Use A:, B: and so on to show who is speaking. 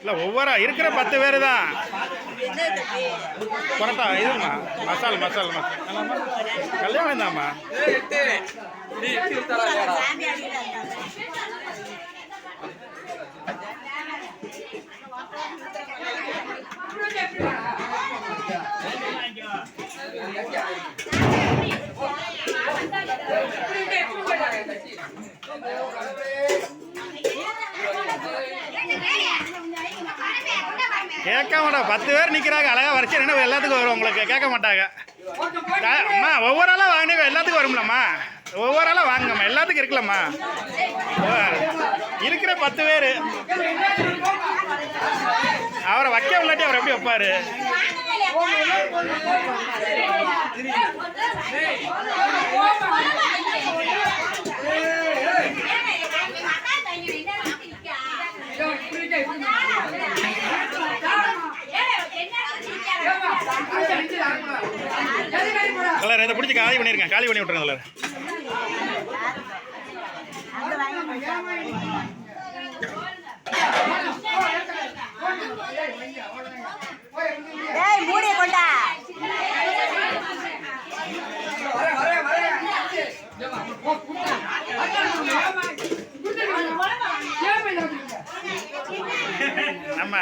A: இல்லை ஒவ்வொரு இருக்கிற பத்து பேர் தான் புரட்டா இதுமா மசால் மசால் மசால். கல்யாணம் தாம்மா கேட்க மாட்டோம் பத்து பேர் நிற்கிறாங்க அழகாக வரைச்சி என்ன எல்லாத்துக்கும் வரும் உங்களுக்கு. கேட்க மாட்டாங்க. அம்மா ஒவ்வொரு ஆளாக வாங்கினே எல்லாத்துக்கும் வரும்லம்மா. ஒவ்வொரு ஆளாக வாங்கம்மா எல்லாத்துக்கும் இருக்கலம்மா ஓ, இருக்கிற பத்து பேர். அவரை வைக்க இல்லாட்டி அவர் எப்படி வைப்பார்? கலர் இதை பிடிச்சி காலி பண்ணிருங்க. காலி பண்ணி விட்டுருங்க கலர். நம்ம